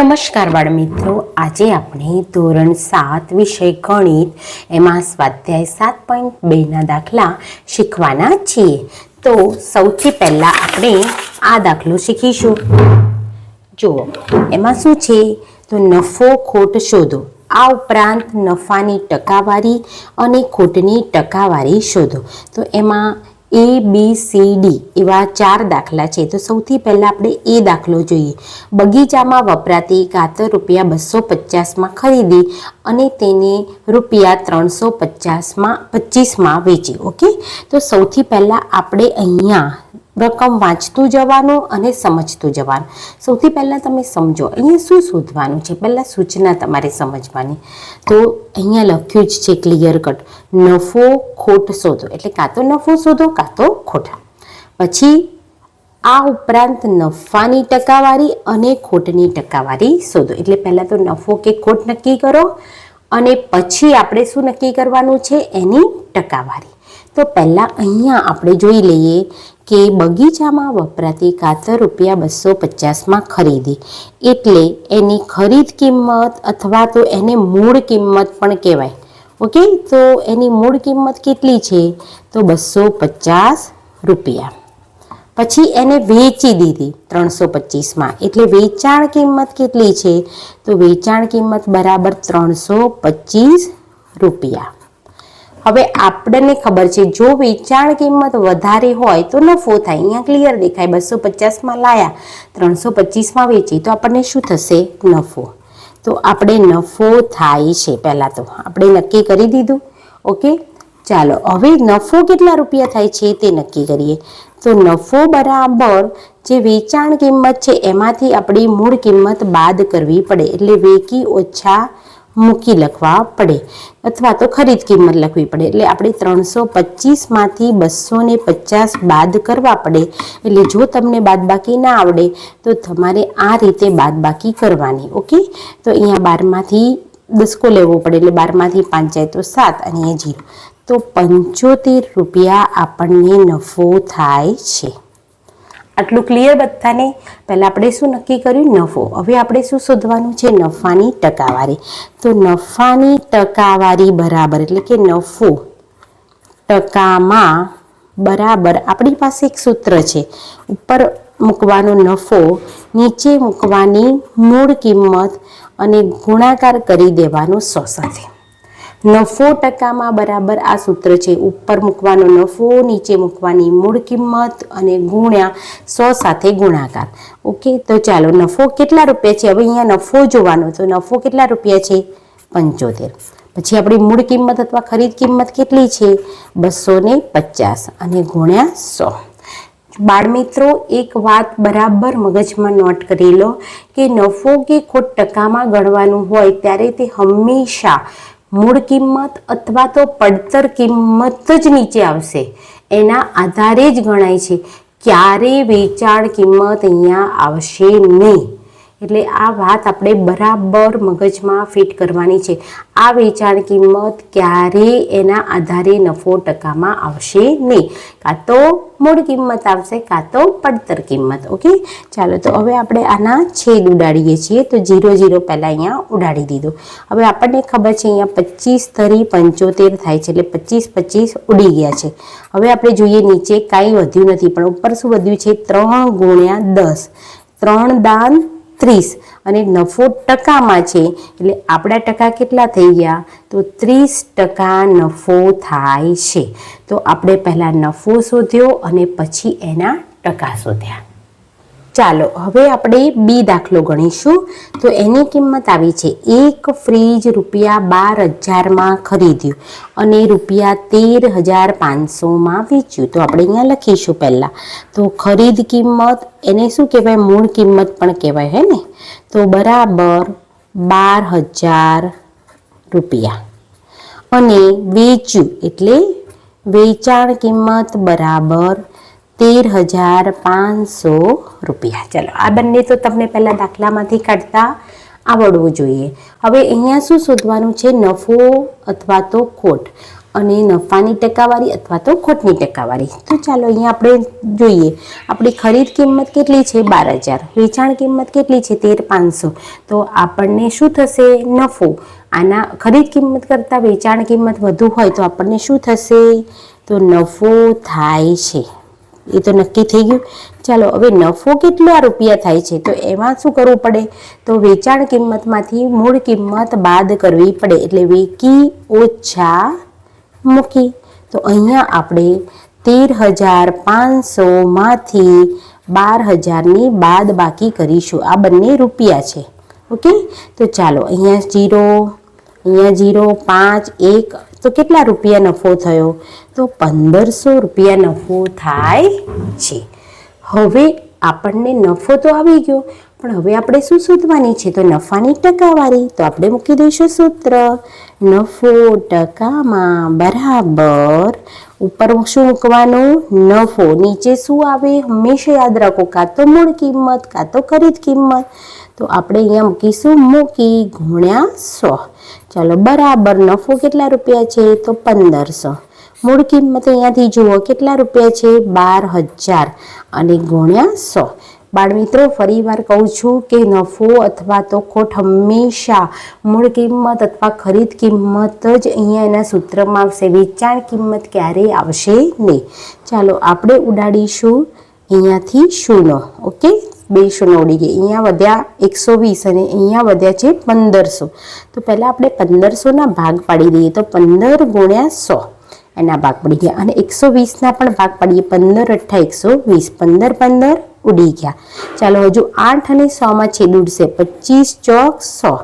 નમસ્કાર બાળ મિત્રો આજે આપણે ધોરણ સાત વિષય ગણિત, એમાં સ્વાધ્યાય સાત પોઈન્ટ બેના દાખલા શીખવાના છીએ. તો સૌથી પહેલાં આપણે આ દાખલો શીખીશું. જુઓ, એમાં શું છે? તો નફો ખોટ શોધો. આ ઉપરાંત નફાની ટકાવારી અને ખોટની ટકાવારી શોધો. તો એમાં એ બી સી ડી એવા ચાર દાખલા છે. તો સૌથી પહેલાં આપણે એ દાખલો જોઈએ. બગીચામાં વપરાતી કાતર રૂપિયા બસો પચાસમાં ખરીદી અને તેને રૂપિયા ત્રણસો પચાસમાં પચીસમાં વેચી. ઓકે? તો સૌથી પહેલાં આપણે અહીંયા રકમ વાંચતું જવાનું અને સમજતું જવાનું. સૌથી પહેલાં તમે સમજો, અહીંયા શું શોધવાનું છે? પહેલાં સૂચના તમારે સમજવાની. તો અહીંયા લખ્યું જ છે ક્લિયર કટ નફો ખોટ શોધો. એટલે કાં તો નફો શોધો, કાં તો ખોટા. પછી આ ઉપરાંત નફાની ટકાવારી અને ખોટની ટકાવારી શોધો. એટલે પહેલાં તો નફો કે ખોટ નક્કી કરો અને પછી આપણે શું નક્કી કરવાનું છે? એની ટકાવારી. તો પહેલાં અહીંયા આપણે જોઈ લઈએ કે બગીચામાં વપરાતી કાતર રૂપિયા બસો પચાસમાં ખરીદી. એટલે એની ખરીદ કિંમત અથવા તો એને મૂળ કિંમત પણ કહેવાય. ઓકે તો એની મૂળ કિંમત કેટલી છે? તો બસો પચાસ રૂપિયા. પછી એને વેચી દીધી ત્રણસો પચીસમાં. એટલે વેચાણ કિંમત કેટલી છે? તો વેચાણ કિંમત બરાબર ત્રણસો પચીસ રૂપિયા. હવે આપણને ખબર છે, જો વેચાણ કિંમત વધારે હોય તો નફો થાય. અહીંયા ક્લિયર દેખાય બસો પચાસમાં લાયા, ત્રણસો પચીસમાં વેચી, તો આપણને શું થશે? નફો. તો આપણે નફો થાય છે પહેલાં તો. આપણે નક્કી કરી દીધું. ઓકે ચાલો, હવે નફો કેટલા રૂપિયા થાય છે તે નક્કી કરીએ. તો નફો બરાબર જે વેચાણ કિંમત છે, એમાંથી આપણી મૂળ કિંમત બાદ કરવી પડે. એટલે વેકી ઓછા મૂકી લખવા પડે અથવા તો ખરીદ કિંમત લખવી પડે. એટલે આપણે ત્રણસો પચીસમાંથી બસો ને પચાસ બાદ કરવા પડે. એટલે જો તમને બાદબાકી ના આવડે, તો તમારે આ રીતે બાદબાકી કરવાની. ઓકે? તો અહીંયા બારમાંથી દસકો લેવો પડે. એટલે બારમાંથી પાંચ જાય તો સાત અને અહીંયા જીરો. તો પંચોતેર રૂપિયા આપણને નફો થાય છે. આટલું ક્લિયર બધાને. પહેલાં આપણે શું નક્કી કર્યું? નફો. હવે આપણે શું શોધવાનું છે? નફાની ટકાવારી. તો નફાની ટકાવારી બરાબર એટલે કે નફો ટકામાં બરાબર આપણી પાસે એક સૂત્ર છે. ઉપર મૂકવાનો નફો, નીચે મૂકવાની મૂળ કિંમત અને ગુણાકાર કરી દેવાનો સો સાથે નફો ટકામાં બરાબર આ સૂત્ર છે. ઉપર મૂકવાનો નફો, નીચે મૂકવાની મૂળ કિંમત અને ગુણ્યા સો સાથે ગુણાકાર. ઓકે તો ચાલો નફો કેટલા રૂપિયા છે? હવે અહીંયા નફો જોવાનો તો નફો કેટલા રૂપિયા છે? પંચોતેર. પછી આપણી મૂળ કિંમત અથવા ખરીદ કિંમત કેટલી છે? બસો પચાસ અને ગુણ્યા સો. બાળમિત્રો, એક વાત બરાબર મગજમાં નોટ કરી લો કે નફો કે ખોટ ટકામાં ગણવાનું હોય ત્યારે તે હંમેશા મૂળ કિંમત અથવા તો પડતર કિંમત જ નીચે આવશે. એના આધારે જ ગણાય છે, ક્યારે વેચાણ કિંમત અહીંયા આવશે નહીં. એટલે આ વાત આપણે બરાબર મગજમાં ફિટ કરવાની છે. આ વેચાણ કિંમત ક્યારે એના આધારે નફો ટકામાં આવશે નહીં. કાં તો મૂળ કિંમત આવશે, કાં તો પડતર કિંમત, ઓકે? ચાલો, તો હવે આપણે આના છેદ ઉડાડીએ છીએ. તો જીરો જીરો પહેલાં અહીંયા ઉડાડી દીધું. હવે આપણને ખબર છે અહીંયા પચીસ તરી પંચોતેર થાય છે, એટલે પચીસ પચીસ ઉડી ગયા છે. હવે આપણે જોઈએ નીચે, કાંઈ વધ્યું નથી, પણ ઉપર શું વધ્યું છે? ત્રણ ગુણ્યા દસ. ત્રણ દાન ત્રીસ અને નફો ટકામાં છે, એટલે આપણા ટકા કેટલા થઈ ગયા? તો ત્રીસ ટકા નફો થાય છે. તો આપણે પહેલાં નફો શોધ્યો અને પછી એના ટકા શોધ્યા. ચાલો, હવે આપણે બી દાખલો ગણીશું. તો એની કિંમત આવી છે, એક ફ્રીજ રૂપિયા બાર હજારમાં ખરીદ્યું અને રૂપિયા તેર હજાર પાંચસોમાં વેચ્યું. તો આપણે અહીંયા લખીશું પહેલાં. તો ખરીદ કિંમત, એને શું કહેવાય? મૂળ કિંમત પણ કહેવાય, હે ને? તો બરાબર બાર હજાર રૂપિયા. અને વેચ્યું, એટલે વેચાણ કિંમત બરાબર તેર હજાર પાંચસો રૂપિયા. ચલો, આ બંને તો તમને પહેલાં દાખલામાંથી કાઢતા આવડવું જોઈએ. હવે અહીંયા શું શોધવાનું છે? નફો અથવા તો ખોટ. અને નફાની ટકાવારી અથવા તો ખોટની ટકાવારી. તો ચાલો, અહીંયા આપણે જોઈએ. આપણી ખરીદ કિંમત કેટલી છે? બાર હજાર. વેચાણ કિંમત કેટલી છે? તેર પાંચસો. તો આપણને શું થશે? નફો. આના ખરીદ કિંમત કરતાં વેચાણ કિંમત વધુ હોય તો આપણને શું થશે? તો નફો થાય છે. એ તો નક્કી થઈ ગયું. ચાલો, હવે નફો કેટલા રૂપિયા થાય છે? તો એમાં શું કરવું પડે? તો વેચાણ કિંમતમાંથી મૂળ કિંમત બાદ કરવી પડે. એટલે વેકી ઓછા મૂકી. તો અહીંયા આપણે તેર હજાર પાંચસોમાંથી બાર હજારની બાદ બાકી કરીશું. આ બંને રૂપિયા છે. ઓકે? તો ચાલો, અહીંયા જીરો અહીંયા જીરો, પાંચ, એક તો કેટલા રૂપિયા નફો થયો? તો પંદરસો રૂપિયા નફો થાય છે. હવે આપણને નફો તો આવી ગયો. પણ હવે આપણે શું શોધવાની છે? તો નફાની ટકાવારી. તો આપણે મૂકી દઈશું સૂત્ર. નફો ટકામાં બરાબર ઉપર શું મૂકવાનું? નફો. નીચે શું આવે? હંમેશા યાદ રાખો, કાં તો મૂળ કિંમત, કાં તો ખરીદ કિંમત. તો આપણે અહીંયા મૂકીશું મૂકી ગુણ્યા સો. ચાલો, બરાબર નફો કેટલા રૂપિયા છે? તો પંદરસો. મૂળ કિંમત અહીંયાથી જુઓ, કેટલા રૂપિયા છે? બાર હજાર. અને ગુણ્યા સો. બાળમિત્રો, ફરી વાર કહું છું કે નફો અથવા તો ખોટ હંમેશા મૂળ કિંમત અથવા ખરીદ કિંમત જ અહીંયા એના સૂત્રમાં આવશે. વેચાણ કિંમત ક્યારેય આવશે નહીં. ચાલો આપણે ઉડાડીશું અહીંયાથી શૂનો. ઓકે? બે શૂનો ઉડી ગઈ અહીંયા વધ્યા એકસો વીસ અને અહીંયા વધ્યા છે પંદરસો. તો પહેલાં આપણે પંદરસોના ભાગ પાડી દઈએ. તો પંદર ગુણ્યા સો એના ભાગ પડી ગયા. અને એકસો વીસના પણ ભાગ પાડીએ. પંદર અઠ્ઠા એકસો વીસ. પંદર પંદર. ઉડી ગયા. ચાલો હજુ આઠ અને સોમાં છેદ ઉડશે. પચીસ ચોક સો.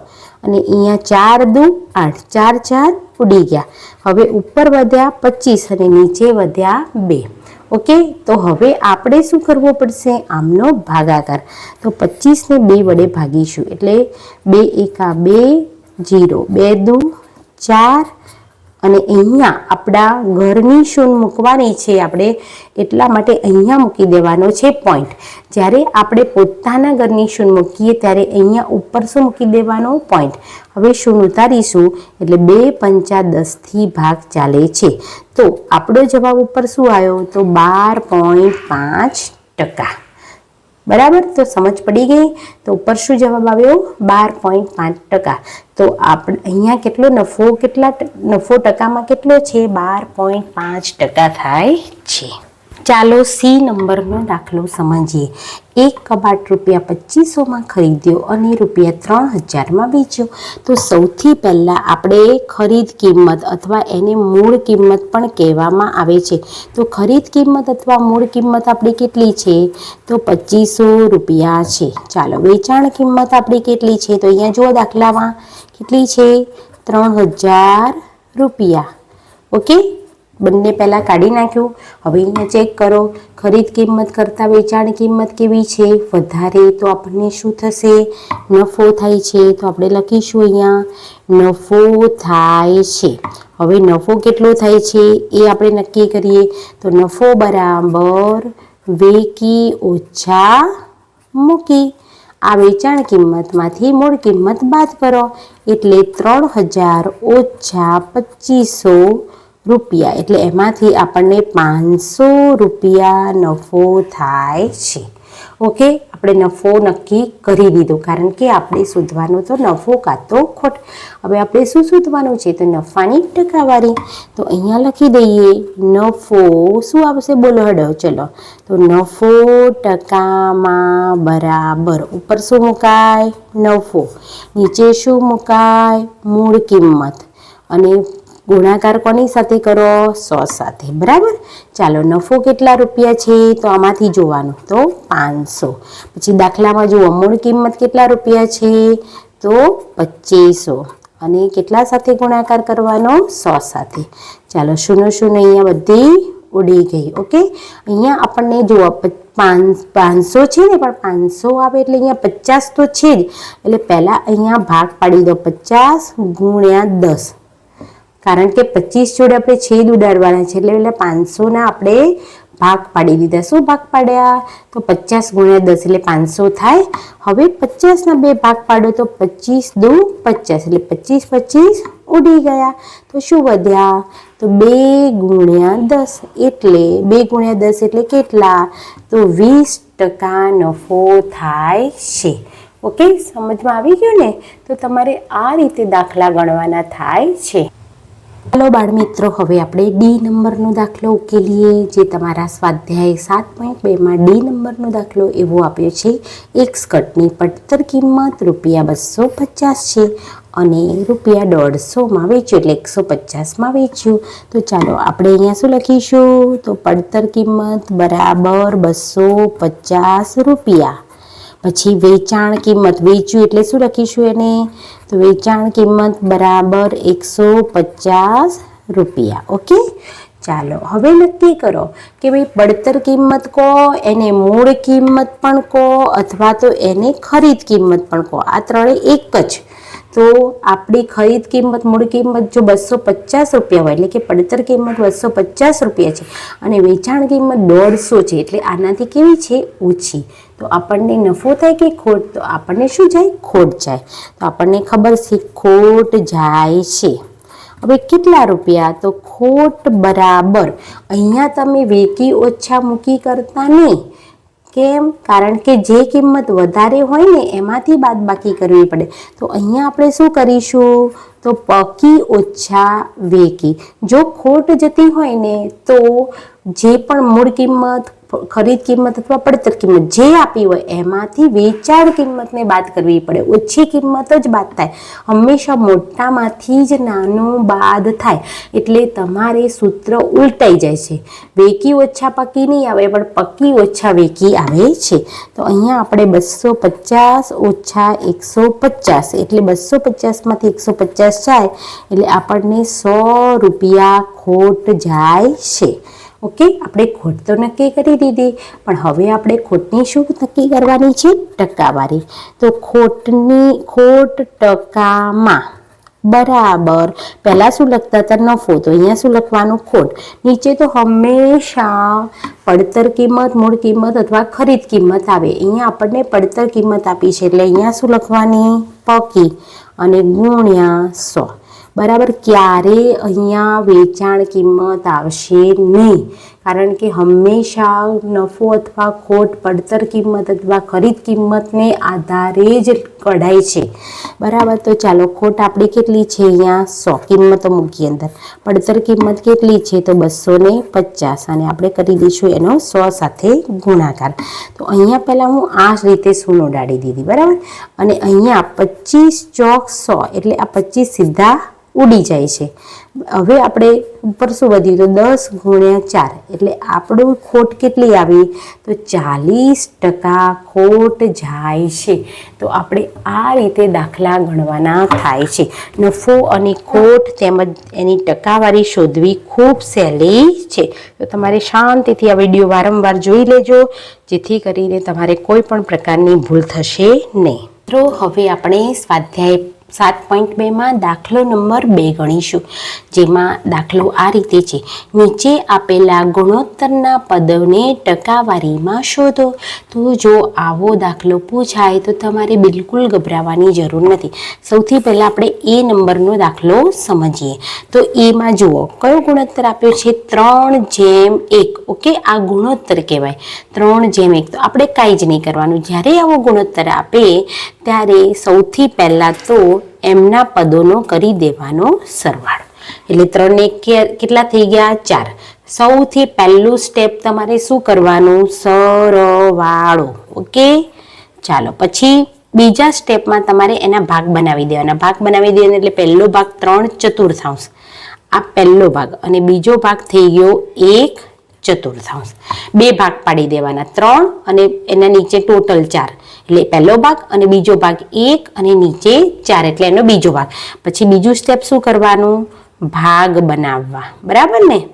અને અહીંયા ચાર દુ આઠ. ચાર ચાર ઉડી ગયા. હવે ઉપર વધ્યા પચીસ અને નીચે વધ્યા બે. ઓકે? તો હવે આપણે શું કરવું પડશે? આમનો ભાગાકાર. તો પચીસને બે વડે ભાગીશું. એટલે બે એકા બે, જીરો. બે દુ ચાર અને અહીંયા આપણા ઘરની શૂન મૂકવાની છે આપણે, એટલા માટે અહીંયા મૂકી દેવાનો છે પોઈન્ટ જ્યારે આપણે પોતાના ઘરની શૂન મૂકીએ, ત્યારે અહીંયા ઉપર શું મૂકી દેવાનો પોઈન્ટ હવે શૂન ઉતારીશું, એટલે બે પંચા દસથી ભાગ ચાલે છે. તો આપણો જવાબ ઉપર શું આવ્યો? તો બાર પોઈન્ટ પાંચ ટકા. બરાબર? તો સમજ પડી ગઈ? તો ઉપર શું જવાબ આવ્યો? બાર પોઈન્ટ પાંચ ટકા. તો આપણે, અહીંયા કેટલો નફો કેટલા નફો ટકામાં કેટલો છે? બાર પોઈન્ટ પાંચ ટકા થાય છે. ચાલો સી નંબરનો દાખલો સમજીએ. એક કબાટ રૂપિયા પચીસોમાં ખરીદ્યો અને રૂપિયા ત્રણ હજારમાં વેચ્યો. તો સૌથી પહેલાં આપણે ખરીદ કિંમત અથવા એને મૂળ કિંમત પણ કહેવામાં આવે છે. તો ખરીદ કિંમત અથવા મૂળ કિંમત આપણી કેટલી છે? તો પચીસો રૂપિયા છે. ચાલો વેચાણ કિંમત આપણી કેટલી છે? તો અહીંયા જુઓ દાખલામાં કેટલી છે? ત્રણ હજાર રૂપિયા. ઓકે? બંને પહેલાં કાઢી નાખ્યું. હવે અહીંયા ચેક કરો. ખરીદ કિંમત કરતાં વેચાણ કિંમત કેવી છે? વધારે તો આપણને શું થશે? નફો થાય છે તો આપણે લખીશું અહીંયા. નફો થાય છે. હવે નફો કેટલો થાય છે એ આપણે નક્કી કરીએ. તો નફો બરાબર વેકી ઓછા મૂકી. આ વેચાણ કિંમતમાંથી મૂળ કિંમત બાદ કરો. એટલે ત્રણ હજાર ઓછા પચીસો રૂપિયા. એટલે એમાંથી આપણને પાંચસો રૂપિયા નફો થાય છે. ઓકે? આપણે નફો નક્કી કરી દીધો. કારણ કે આપણે શોધવાનો તો નફો કાં તો ખોટ. હવે આપણે શું શોધવાનું છે? તો નફાની ટકાવારી. તો અહીંયા લખી દઈએ, નફો શું આવશે? બોલો હડો, ચલો. તો નફો ટકામાં બરાબર ઉપર શું મુકાય? નફો. નીચે શું મુકાય? મૂળ કિંમત. અને ગુણાકાર કોની સાથે કરો? સો સાથે. બરાબર? ચાલો, નફો કેટલા રૂપિયા છે? તો આમાંથી જોવાનું તો પાંચસો. પછી દાખલામાં જુઓ, મૂળ કિંમત કેટલા રૂપિયા છે? તો પચીસો. અને કેટલા સાથે ગુણાકાર કરવાનો? સો સાથે. ચાલો શૂન્ય શૂન્ય અહીંયા બધી ઉડી ગઈ, ઓકે? અહીંયા આપણને જુઓ પાંચસો છે ને, પણ પાંચસો આવે એટલે અહીંયા પચાસ તો છે જ. એટલે પહેલાં અહીંયા ભાગ પાડી દો, પચાસ ગુણ્યા દસ. કારણ કે પચીસ જોડે આપણે છેદ ઉડાડવાના છે, એટલે એટલે પાંચસોના આપણે ભાગ પાડી દીધા. શું ભાગ પાડ્યા? તો પચાસ ગુણ્યા દસ એટલે પાંચસો થાય. હવે પચાસના બે ભાગ પાડો તો પચીસ દો પચાસ, એટલે પચીસ પચીસ ઉડી ગયા. તો શું વધ્યા? તો બે ગુણ્યા દસ એટલે, બે ગુણ્યા દસ એટલે કેટલા? તો વીસ ટકા નફો થાય છે. ઓકે? સમજમાં આવી ગયું ને? તો તમારે આ રીતે દાખલા ગણવાના થાય છે. ચાલો બાળમિત્રો, હવે આપણે ડી નંબરનો દાખલો ઉકેલીએ, જે તમારા સ્વાધ્યાય સાત પોઈન્ટ બેમાં ડી નંબરનો દાખલો એવો આપ્યો છે. એક સ્કર્ટની પડતર કિંમત રૂપિયા બસો પચાસ છે અને રૂપિયા દોઢસોમાં વેચ્યું એટલે એકસો પચાસમાં વેચ્યું. તો ચાલો આપણે અહીંયા શું લખીશું? તો પડતર કિંમત બરાબર બસો પચાસ રૂપિયા. પછી વેચાણ કિંમત વેચ્યું એટલે શું લખીશું એને? તો વેચાણ કિંમત બરાબર એકસો પચાસ રૂપિયા. ઓકે? ચાલો, હવે નક્કી કરો કે ભાઈ પડતર કિંમત કહો એને મૂળ કિંમત પણ કહો અથવા તો એને ખરીદ કિંમત પણ કહો આ ત્રણે એક જ તો આપણી ખરીદ કિંમત, મૂળ કિંમત જો બસો પચાસ રૂપિયા હોય, એટલે કે પડતર કિંમત બસો પચાસ રૂપિયા છે અને વેચાણ કિંમત દોઢસો છે, એટલે આનાથી કેવી છે? ઓછી. તો આપણને નફો થાય કે ખોટ? તો આપણને શું જાય? ખોટ જાય. તો આપણને ખબર છે ખોટ જાય છે. હવે કેટલા રૂપિયા? તો ખોટ બરાબર. અહીંયા તમે વેકી ઓછા મૂકી કરતા નહીં. કેમ? કારણ કે જે કિંમત વધારે હોય ને, એમાંથી બાદબાકી કરવી પડે. તો અહીંયા આપણે શું કરીશું? તો પકી ઓછા વેકી. જો ખોટ જતી હોય ને, તો જે પણ મૂળ કિંમત, ખરીદ કિંમત અથવા પડતર કિંમત જે આપી હોય, એમાંથી વેચાણ કિંમતને બાદ કરવી પડે. ઓછી કિંમત જ બાદ થાય. હંમેશા મોટામાંથી જ નાનું બાદ થાય. એટલે તમારે સૂત્ર ઉલટાઈ જાય છે. વેકી ઓછા પકી નહીં આવે, પણ પકી ઓછા વેકી આવે છે. તો અહીંયા આપણે બસો પચાસ ઓછા એકસો પચાસ, એટલે બસો પચાસમાંથી એકસો પચાસ જાય એટલે આપણને સો રૂપિયા ખોટ જાય છે. ઓકે? આપણે ખોટ તો નક્કી કરી દીધી. પણ હવે આપણે ખોટની શું નક્કી કરવાની છે? ટકાવારી. તો ખોટની, ખોટ ટકામાં બરાબર પહેલાં શું લખતા હતા? નફો તો અહીંયા શું લખવાનું? ખોટ. નીચે તો હંમેશા પડતર કિંમત, મૂળ કિંમત અથવા ખરીદ કિંમત આવે. અહીંયા આપણને પડતર કિંમત આપી છે. એટલે અહીંયા શું લખવાની? પકી. અને ગુણ્યા સો. બરાબર ક્યારે અહીંયા વેચાણ કિંમત આવશે નહીં? કારણ કે હંમેશા નફો અથવા ખોટ, પડતર કિંમત અથવા ખરીદ કિંમતને આધારે જ કઢાય છે. બરાબર, તો ચાલો ખોટ આપણી કેટલી છે અહીંયા? સો કિંમતો મૂકી અંદર. પડતર કિંમત કેટલી છે? તો બસો ને પચાસ અને આપણે કરી દઈશું એનો સો સાથે ગુણાકાર. તો અહીંયા પહેલાં હું આ રીતે સૂન ઉડાડી દીધી, બરાબર? અને અહીંયા પચીસ ચોક સો, એટલે આ પચીસ સીધા ઉડી જાય છે. હવે આપણે ઉપર શું વધ્યું? તો દસ ગુણ્યા ચાર. એટલે આપણું ખોટ કેટલી આવી? તો ચાલીસ ટકા ખોટ જાય છે. તો આપણે આ રીતે દાખલા ગણવાના થાય છે. નફો અને ખોટ તેમજ એની ટકાવારી શોધવી ખૂબ સહેલી છે. તો તમારે શાંતિથી આ વીડિયો વારંવાર જોઈ લેજો, જેથી કરીને તમારે કોઈ પણ પ્રકારની ભૂલ થશે નહીં. મિત્રો, હવે આપણે સ્વાધ્યાય સાત પોઈન્ટ બેમાં દાખલો નંબર બે ગણીશું, જેમાં દાખલો આ રીતે છે. નીચે આપેલા ગુણોત્તરના પદોને ટકાવારીમાં શોધો. તો જો આવો દાખલો પૂછાય, તો તમારે બિલકુલ ગભરાવાની જરૂર નથી. સૌથી પહેલાં આપણે એ નંબરનો દાખલો સમજીએ. તો એમાં જુઓ, કયો ગુણોત્તર આપ્યો છે? ત્રણ જેમ એક. ઓકે, આ ગુણોત્તર કહેવાય. ત્રણ જેમ એક. તો આપણે કાંઈ જ નહીં કરવાનું. જ્યારે આવો ગુણોત્તર આપે ત્યારે સૌથી પહેલાં તો એમના પદોનો કરી દેવાનો સરવાળો. એટલે ત્રણ એક કેટલા થઈ ગયા? ચાર. સૌથી પહેલું સ્ટેપ તમારે શું કરવાનું? સરવાળો. ઓકે? ચાલો, પછી બીજા સ્ટેપમાં તમારે એના ભાગ બનાવી દેવાના. ભાગ બનાવી દેવાના એટલે પહેલો ભાગ ત્રણ ચતુર્થાંશ. આ પહેલો ભાગ અને બીજો ભાગ થઈ ગયો એક ચતુર્થાંશ. બે ભાગ પાડી દેવાના. ત્રણ અને એના નીચે ટોટલ ચાર. એટલે પહેલો ભાગ અને બીજો ભાગ એક અને નીચે ચાર, એટલે એનો બીજો ભાગ. પછી બીજું સ્ટેપ શું કરવાનું? ભાગ બનાવવા. બરાબર ને?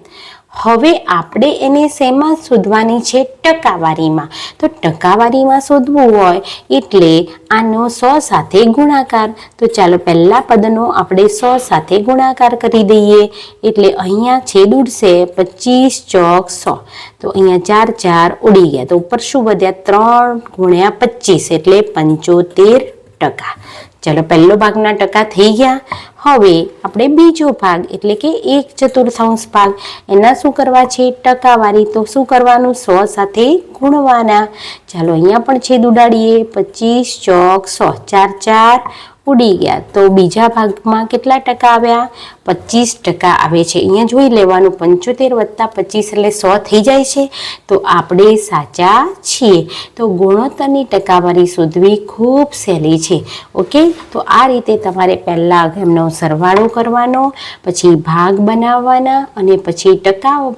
હવે આપણે એને શેમાં શોધવાની છે? ટકાવારીમાં. તો ટકાવારીમાં શોધવું હોય એટલે આનો સો સાથે ગુણાકાર. તો ચાલો પહેલા પદનો આપણે સો સાથે ગુણાકાર કરી દઈએ. એટલે અહીંયા છેદ ઉડશે પચીસ ચોક સો. તો અહીંયા ચાર ચાર ઉડી ગયા. તો ઉપર શું વધ્યા? ત્રણ ગુણ્યા પચીસ એટલે પંચોતેર ટકા. ચલો પહેલો ભાગના ટકા થઈ ગયા. હવે આપણે બીજો ભાગ, એટલે કે એક ચતુર્થાંશ ભાગ. એના શું કરવા છે? ટકાવારી. તો શું કરવાનું? સો સાથે ગુણવાના. ચાલો અહીંયા પણ છેદ ઉડાડીએ. પચીસ ચોક સો. ચાર ચાર ઉડી ગયા. તો બીજા ભાગમાં કેટલા ટકા આવ્યા? પચીસ ટકા આવે છે. અહીંયા જોઈ લેવાનું, પંચોતેર વત્તા પચીસ એટલે સો થઈ જાય છે. તો આપણે સાચા છીએ. તો ગુણોત્તરની ટકાવારી શોધવી ખૂબ સહેલી છે. ઓકે? તો આ રીતે તમારે પહેલાં એમનો સરવાળો કરવાનો, પછી ભાગ બનાવવાના અને પછી ટકા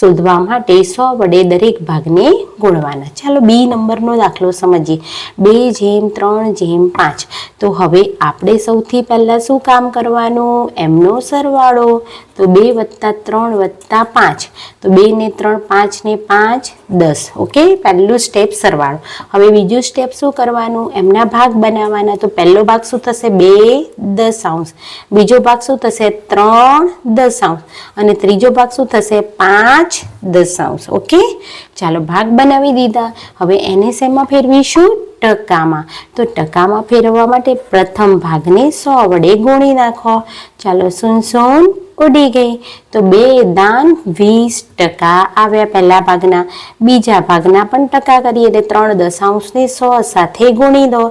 શોધવા માટે સો વડે દરેક ભાગને ગુણવાના ચાલો બી નંબરનો દાખલો સમજીએ. બે જેમ ત્રણ જેમ પાંચ. તો હવે આપણે સૌથી પહેલાં શું કામ કરવાનું? એમનો સરવાળો. તો બે વત્તા ત્રણ વત્તા પાંચ. તો બે ને ત્રણ, પાંચ ને પાંચ, દસ. ઓકે? પહેલું સ્ટેપ સરવાળો. હવે બીજું સ્ટેપ શું કરવાનું? એમના ભાગ બનાવવાના. તો પહેલો ભાગ શું થશે? બે દશાંશ. બીજો ભાગ શું થશે? ત્રણ દશાંશ. અને ત્રીજો ભાગ શું થશે? પાંચ દશાંશ ઓકે? ચાલો ભાગ બનાવી દીધા. હવે એને શેમાં ફેરવીશું. ટકામાં. તો ટકામાં ફેરવવા માટે પ્રથમ ભાગને સો વડે ગુણી નાખો. ચાલો શૂન ઉડી ગઈ. તો બે દાન વીસ ટકા આવ્યા પહેલા ભાગના. બીજા ભાગના પણ ટકા કરીએ એટલે ત્રણ દશાંશને સો સાથે ગુણી દો.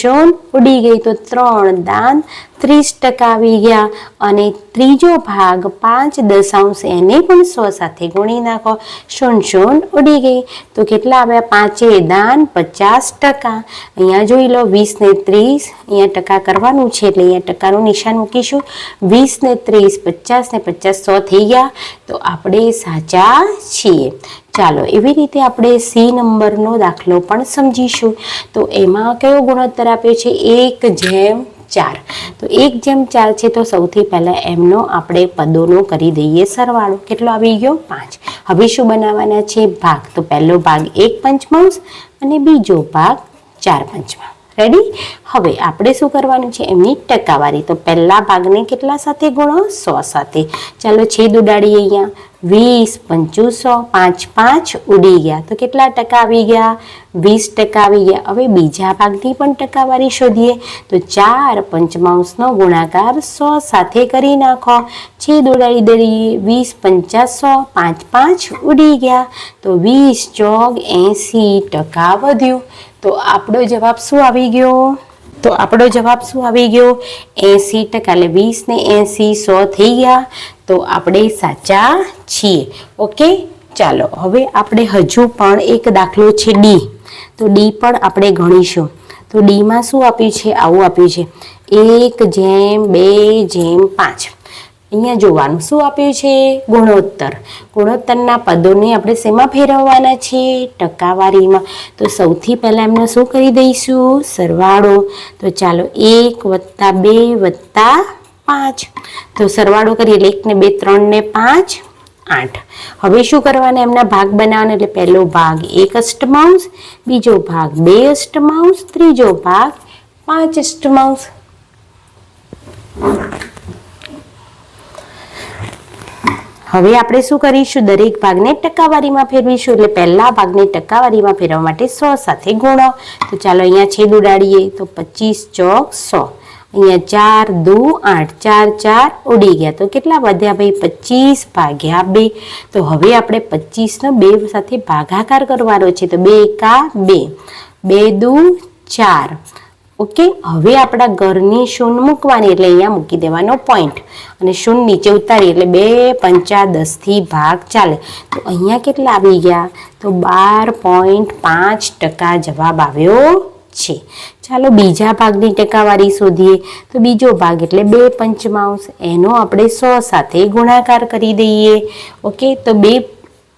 શૂન ઉડી ગઈ તો ત્રણ દાન ત્રીસ ટકા આવી ગયા. અને ત્રીજો ભાગ પાંચ દશાંશ એને પણ સો સાથે ગુણી નાખો. શૂન ઉડી ગઈ. તો કેટલા આવ્યા? પાંચે દાન પચાસ ટકા. અહીંયા જોઈ લો, વીસ ને ત્રીસ અહીંયા ટકા કરવાનું છે, એટલે અહીંયા ટકાનું નિશાન મૂકીશું. વીસ ને ત્રીસ, પચાસ ને પચાસ સો થઈ ગયા. તો આપણે સાચા છીએ. ચાલો, એવી રીતે આપણે સી નંબરનો દાખલો પણ સમજીશું. તો એમાં કયો ગુણોત્તર આપ્યો છે? એક જેમ ચાર. તો એક જેમ ચાર છે, તો સૌથી પહેલાં એમનો આપણે પદોનો કરી દઈએ સરવાળો. કેટલો આવી ગયો? પાંચ. હવે શું બનાવવાના છે? ભાગ. તો પહેલો ભાગ એક પંચમાંશ અને બીજો ભાગ ચાર પંચમાંશ રેડી હવે આપણે શું કરવાનું છે? એમની ટકાવારી. તો પહેલા ભાગને કેટલા સાથે ગુણો? સો સાથે. ચાલો છેદ ઉડાડીએ અહીંયા. વીસ, પંચુસો, પાંચ પાંચ ઉડી ગયા. તો કેટલા ટકા આવી ગયા? વીસ ટકા આવી ગયા. હવે બીજા ભાગની પણ ટકાવારી શોધીએ. તો ચાર પંચમાંશનો ગુણાકાર સો સાથે કરી નાખો. છેદ ઉડાડી દઈએ. વીસ, પંચાસો, પાંચ પાંચ ઉડી ગયા. તો વીસ ચોગ એંસી ટકા વધ્યું. તો આપણો જવાબ શું આવી ગયો? તો આપણો જવાબ શું આવી ગયો? એંસી ટકા એટલે વીસ ને એંસી સો થઈ ગયા. તો આપણે સાચા છીએ. ઓકે? ચાલો, હવે આપણે હજુ પણ એક દાખલો છે ડી તો ડી પણ આપણે ગણીશું. તો ડીમાં શું આપ્યું છે? આવું આપ્યું છે. એક જેમ, બે જેમ, પાંચ. અહીંયા જોવાનું. શું આપ્યું છે? ગુણોત્તર. ગુણોત્તરના પદોને આપણે શેમાં ફેરવવાના છે? ટકાવારીમાં. તો સૌથી પહેલાં એમને શું કરી દઈશું? સરવાળો. તો ચાલો, એક વત્તા બે વત્તા પાંચ. તો સરવાળો કરીએ એટલે એકને બે, ત્રણને પાંચ, આઠ. હવે શું કરવાના? એમના ભાગ બનાવવાના એટલે પહેલો ભાગ એક અષ્ટમાંશ, બીજો ભાગ બે અષ્ટમાંશ, ત્રીજો ભાગ પાંચ અષ્ટમાંશ. હવે આપણે શું કરીશું? દરેક ભાગને ટકાવારીમાં ફેરવીશું. એટલે પહેલા ભાગને ટકાવારીમાં ફેરવવા માટે સો સાથે ગુણો. તો ચાલો અહીંયા છેદ ઉડાડીએ. તો પચીસ ચોક સો. અહીંયા ચાર દુ આઠ. ચાર ચાર ઉડી ગયા. તો કેટલા વધ્યા ભાઈ? પચીસ ભાગ્યા બે. તો હવે આપણે પચીસનો બે સાથે ભાગાકાર કરવાનો છે. તો બે એકા બે. બે દુ ચાર. ઓકે? હવે આપણા ઘરની શૂન મૂકવાની, એટલે અહીંયા મૂકી દેવાનો પોઈન્ટ અને શૂન નીચે ઉતારી, એટલે બે પંચા દસથી ભાગ ચાલે. તો અહીંયા કેટલા આવી ગયા? તો બાર પોઈન્ટ પાંચ ટકા જવાબ આવ્યો છે. ચાલો બીજા ભાગની ટકાવારી શોધીએ. તો બીજો ભાગ, એટલે બે પંચમાંશ, એનો આપણે સો સાથે ગુણાકાર કરી દઈએ. ઓકે? તો બે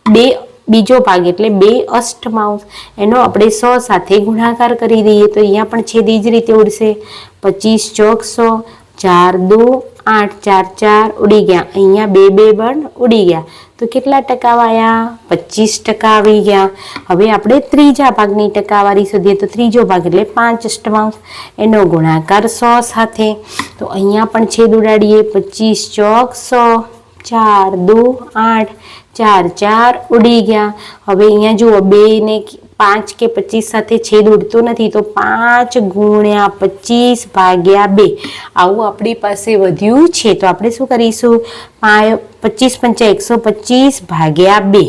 બે બીજો ભાગ એટલે બે અષ્ટમાંશ. એનો આપણે સો સાથે ગુણાકાર કરી દઈએ તો અહીંયા પણ છેદ એ જ રીતે ઉડશે. પચીસ ચોક સો, ચાર દો, આઠ ચાર ચાર ઉડી ગયા. અહીંયા બે બે બણ ઉડી ગયા. તો કેટલા ટકા આવ્યા પચીસ ટકા આવી ગયા. હવે આપણે ત્રીજા ભાગની ટકાવારી શોધીએ તો ત્રીજો ભાગ એટલે પાંચ અષ્ટમાંશ. એનો ગુણાકાર સો સાથે. તો અહીંયા પણ છેદ ઉડાડીએ. પચીસ ચોક સો, ચાર દો, આઠ ચાર ચાર ઉડી ગયા. હવે અહીંયા જુઓ, બે ને પાંચ કે પચીસ સાથે છેદ ઉડતો નથી, તો પાંચ ગુણ્યા પચીસ ભાગ્યા બે. આવું આપણી પાસે વધ્યું છે. તો આપણે શું કરીશું? પચીસ પંચા એકસો પચીસ ભાગ્યા બે.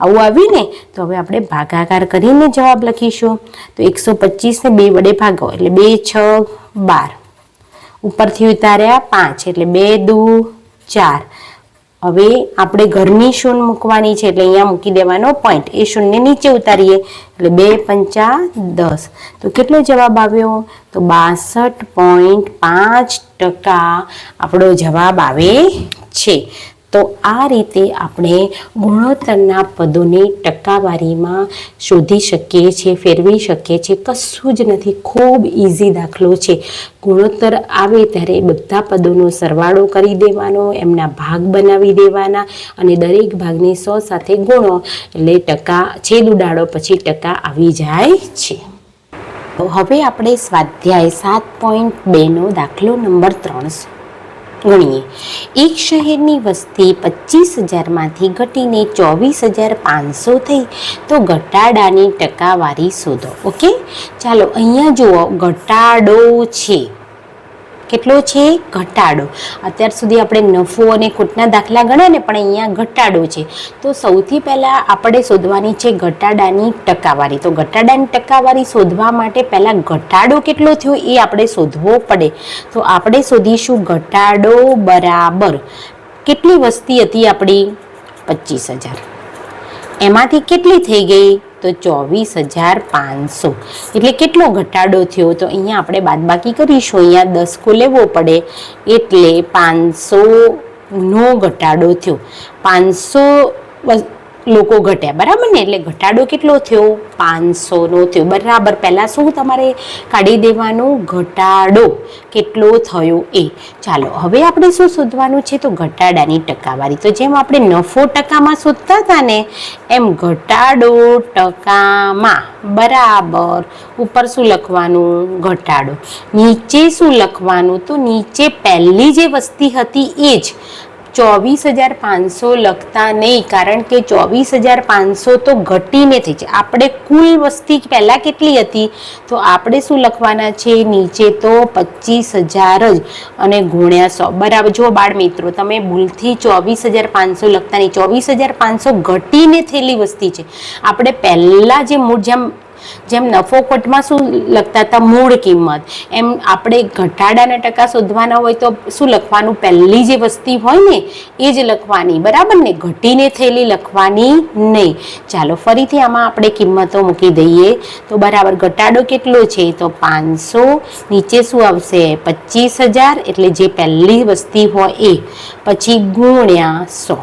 આવું આવ્યું ને? તો હવે આપણે ભાગાકાર કરીને જવાબ લખીશું. તો એકસો પચીસને બે વડે ભાગો, એટલે બે, છ, બાર. ઉપરથી ઉતાર્યા પાંચ, એટલે બે, દુ, ચાર. હવે આપણે ઘરની શૂન મૂકવાની છે એટલે અહીંયા મૂકી દેવાનો પોઈન્ટ એ શૂન્ય નીચે ઉતારીએ. એટલે બે પંચા દસ. તો કેટલો જવાબ આવ્યો? તો બાસઠ પોઈન્ટ પાંચ ટકા આપણો જવાબ આવે છે. તો આ રીતે આપણે ગુણોત્તરના પદોની ટકાવારીમાં શોધી શકીએ છીએ, ફેરવી શકીએ છીએ. કશું જ નથી. ખૂબ ઇઝી દાખલો છે. ગુણોત્તર આવે ત્યારે બધા પદોનો સરવાળો કરી દેવાનો, એમના ભાગ બનાવી દેવાના અને દરેક ભાગને સો સાથે ગુણો. એટલે ટકા છેદ ઉડાડો, પછી ટકા આવી જાય છે. હવે આપણે સ્વાધ્યાય સાત પોઈન્ટ બેનો દાખલો નંબર ત્રણ ગણીએ. એક શહેરની વસ્તી પચીસ હજારમાંથી ઘટીને ચોવીસ હજાર પાંચસો થઈ. તો ઘટાડાની ટકાવારી શોધો, ઓકે? ચાલો અહીંયા જુઓ, ઘટાડો છે. કેટલો છે? ઘટાડો. અત્યાર સુધી આપણે નફો અને ખોટના દાખલા ગણ્યા ને, પણ અહીંયા ઘટાડો છે. તો સૌથી પહેલાં આપણે શોધવાની છે ઘટાડાની ટકાવારી. તો ઘટાડાની ટકાવારી શોધવા માટે પહેલાં ઘટાડો કેટલો થયો એ આપણે શોધવો પડે. તો આપણે શોધીશું ઘટાડો બરાબર. કેટલી વસ્તી હતી આપણી? પચીસ હજાર. એમાંથી કેટલી થઈ ગઈ? તો ચોવીસ હજાર પાંચસો. એટલે કેટલો ઘટાડો થયો? તો અહીંયા આપણે બાદબાકી કરીશું. અહીંયા દસકો લેવો પડે એટલે પાંચસો નો ઘટાડો થયો. પાંચસો લોકો ઘટ્યા, બરાબર ને? એટલે ઘટાડો કેટલો થયો? પાંચસોનો થયો. બરાબર, પહેલાં શું તમારે કાઢી દેવાનું? ઘટાડો. કેટલો થયો એ? ચાલો, હવે આપણે શું શોધવાનું છે? તો ઘટાડાની ટકાવારી. તો જેમ આપણે નફો ટકામાં શોધતા હતા ને, એમ ઘટાડો ટકામાં. બરાબર. ઉપર શું લખવાનું? ઘટાડો. નીચે શું લખવાનું? તો નીચે પહેલી જે વસ્તી હતી એ જ. ચોવીસ હજાર પાંચસો લખતા નહીં, કારણ કે ચોવીસ હજાર પાંચસો તો ઘટીને થઈ છે. આપણે કુલ વસ્તી પહેલાં કેટલી હતી? તો આપણે શું લખવાના છે? નીચે તો પચીસ હજાર જ અને ગુણ્યા સો. બરાબર. જો બાળ મિત્રો, તમે ભૂલથી ચોવીસ હજાર પાંચસો લખતા નહીં. ચોવીસ હજાર પાંચસો ઘટીને થયેલી વસ્તી છે. આપણે પહેલાં જે મૂળ, જેમ જેમ નફો ખોટમાં શું લખતા હતા? મૂળ કિંમત. એમ આપણે ઘટાડાના ટકા શોધવાના હોય તો શું લખવાનું? પહેલી જે વસ્તી હોય ને, એ જ લખવાની. બરાબર ને? ઘટીને થયેલી લખવાની નહીં. ચાલો, ફરીથી આમાં આપણે કિંમતો મૂકી દઈએ. તો બરાબર, ઘટાડો કેટલો છે? તો પાંચસો. નીચે શું આવશે? પચીસ હજાર. એટલે જે પહેલી વસ્તી હોય એ. પછી ગુણ્યા સો.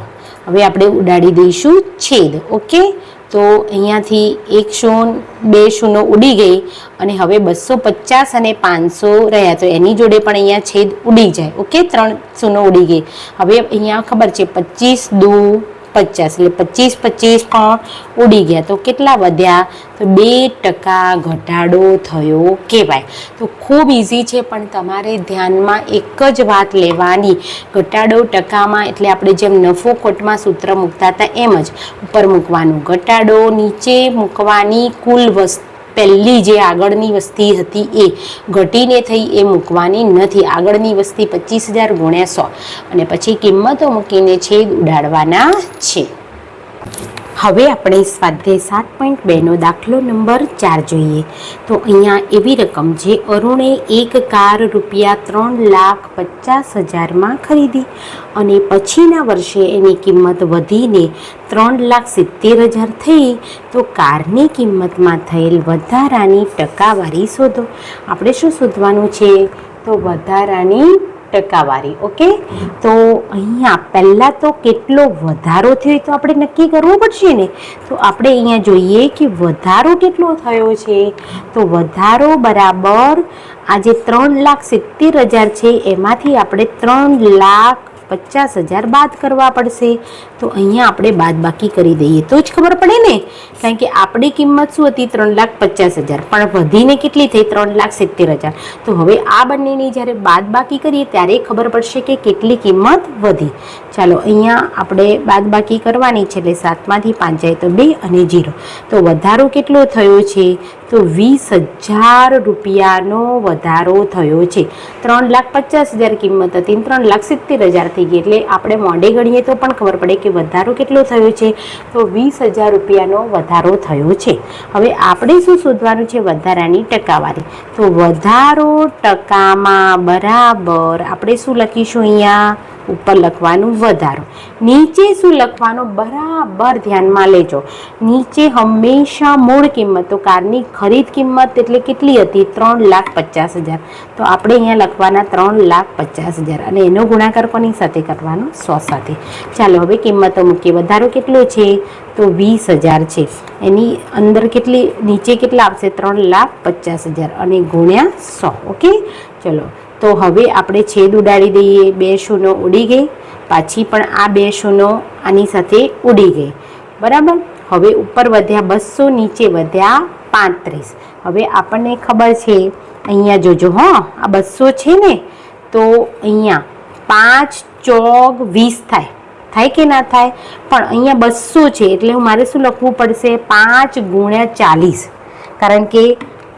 હવે આપણે ઉડાડી દઈશું છેદ. ઓકે? તો અહીંયાથી એક શૂન, બે શૂનો ઉડી ગઈ અને હવે બસો પચાસ અને પાંચસો રહ્યા. તો એની જોડે પણ અહીંયા છેદ ઉડી જાય. ઓકે? ત્રણ શૂનો ઉડી ગઈ. હવે અહીંયા ખબર છે, પચીસ દુ પચાસ એટલે પચીસ પચીસ પણ ઉડી ગયા. તો કેટલા વધ્યા? તો બે ટકા ઘટાડો થયો કહેવાય. તો ખૂબ ઇઝી છે, પણ તમારે ધ્યાનમાં એક જ વાત લેવાની. ઘટાડો ટકામાં એટલે આપણે જેમ નફો ખોટમાં સૂત્ર મૂકતા હતા એમ જ. ઉપર મૂકવાનું ઘટાડો, નીચે મૂકવાની કુલ વસ્તુ પહેલી જે આગળની વસ્તી હતી એ ઘટીને થઈ, એ મૂકવાની નથી. આગળની વસ્તી પચીસ હજાર ગુણ્યા સો. અને પછી કિંમતો મૂકીને છેદ ઉડાડવાના છે. હવે આપણે સ્વાધ્યાય સાત પોઈન્ટ બેનો દાખલો નંબર ચાર જોઈએ. તો અહીંયા એવી રકમ જે અરુણે એક કાર રૂપિયા ત્રણ લાખ પચાસ હજારમાં ખરીદી અને પછીના વર્ષે એની કિંમત વધીને ત્રણ લાખ સિત્તેર હજાર થઈ, તો કારની કિંમતમાં થયેલ વધારાની ટકાવારી શોધો. આપણે શું શોધવાનું છે? તો વધારાની ટકાવારી, ઓકે? તો અહીંયા પહેલાં તો કેટલો વધારો થયો તો આપણે નક્કી કરવું પડશે ને. તો આપણે અહીંયા જોઈએ કે વધારો કેટલો થયો છે. તો વધારો બરાબર આજે ત્રણ લાખ સિત્તેર હજાર છે. એમાંથી આપણે ત્રણ લાખ પચાસ હજાર બાદ કરવા પડશે. તો અહીંયા આપણે બાદ બાકી કરી દઈએ. તો જ ખબર પડે ને? કારણ કે આપણી કિંમત શું હતી? ત્રણ લાખ પચાસ હજાર. પણ વધીને કેટલી થઈ? ત્રણ લાખ સિત્તેર હજાર. તો હવે આ બંનેની જ્યારે બાદ બાકી કરીએ, ત્યારે ખબર પડશે કે કેટલી કિંમત વધી. ચાલો, અહીંયા આપણે બાદ બાકી કરવાની છે, એટલે સાતમાંથી પાંચ જાય તો બે અને જીરો. તો વધારો કેટલો થયો છે? તો વીસ હજાર રૂપિયાનો વધારો થયો છે. ત્રણ લાખ પચાસ હજાર કિંમત હતી. ત્રણ લાખ સિત્તેર હજાર થઈ ગઈ એટલે આપણે મોડે ગણીએ તો પણ ખબર પડે કે વધારો કેટલો થયો છે. તો વીસ હજાર રૂપિયાનો વધારો થયો છે. હવે આપણે શું શોધવાનું છે વધારાની ટકાવારી? તો વધારો ટકામાં બરાબર આપણે શું લખીશું અહીંયા? ઉપર લખવાનું વધારો. નીચે શું લખવાનું? બરાબર ધ્યાનમાં લેજો. નીચે હંમેશા મૂળ કિંમત કારની ખરીદ કિંમત એટલે કેટલી હતી? ત્રણ લાખ પચાસ હજાર. તો આપણે અહીંયા લખવાના ત્રણ લાખ પચાસ હજાર અને એનો ગુણાકાર કોની સાથે કરવાનો? સો સાથે. ચાલો હવે કિંમતો મૂકીએ. વધારો કેટલો છે? તો વીસ હજાર છે. એની અંદર કેટલી, નીચે કેટલા આવશે? ત્રણ લાખ પચાસ હજાર અને ગુણ્યા સો. ઓકે? ચલો. તો હવે આપણે છેદ ઉડાડી દઈએ. બે શૂનો ઉડી ગઈ. પાછી પણ આ બે શૂનો આની સાથે ઉડી ગઈ. બરાબર? હવે ઉપર વધ્યા બસો, નીચે વધ્યા પાંત્રીસ. હવે આપણને ખબર છે, અહીંયા જોજો હો, આ બસો છે ને, તો અહીંયા પાંચ ચોક વીસ થાય. થાય કે ના થાય? પણ અહીંયા બસો છે, એટલે હું મારે શું લખવું પડશે? પાંચ ગુણ્યા ચાલીસ. કારણ કે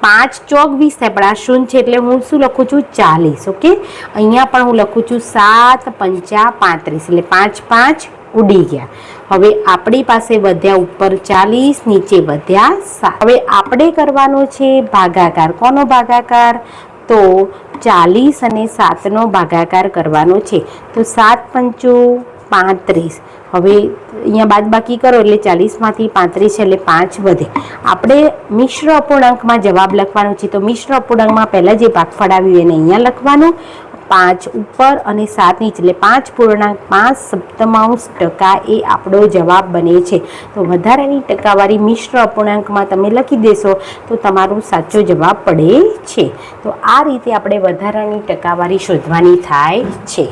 પાંચ ચોક વીસ થાય, પણ આ શૂન્ય છે, એટલે હું શું લખું છું? ચાલીસ, ઓકે? અહીંયા પણ હું લખું છું સાત પંચા પાંત્રીસ, એટલે પાંચ પાંચ ઉડી ગયા. હવે આપણી પાસે વધ્યા ઉપર ચાલીસ, નીચે વધ્યા સાત. હવે આપણે કરવાનો છે ભાગાકાર. કોનો ભાગાકાર? તો ચાલીસ અને સાતનો ભાગાકાર કરવાનો છે. તો સાત પંચો પાંત્રીસ. હવે અહીંયા બાદ બાકી કરો એટલે ચાલીસમાંથી પાંત્રીસ એટલે પાંચ વધે. આપણે મિશ્ર અપૂર્ણાંકમાં જવાબ લખવાનો છે. તો મિશ્ર અપૂર્ણાંકમાં પહેલાં જે ભાગફળ આવ્યું એને અહીંયા લખવાનું. પાંચ ઉપર અને સાત નીચે. એટલે પાંચ પૂર્ણાંક પાંચ સપ્તમાંશ ટકા એ આપણો જવાબ બને છે. તો વધારાની ટકાવારી મિશ્ર અપૂર્ણાંકમાં તમે લખી દેશો તો તમારો સાચો જવાબ પડે છે. તો આ રીતે આપણે વધારાની ટકાવારી શોધવાની થાય છે.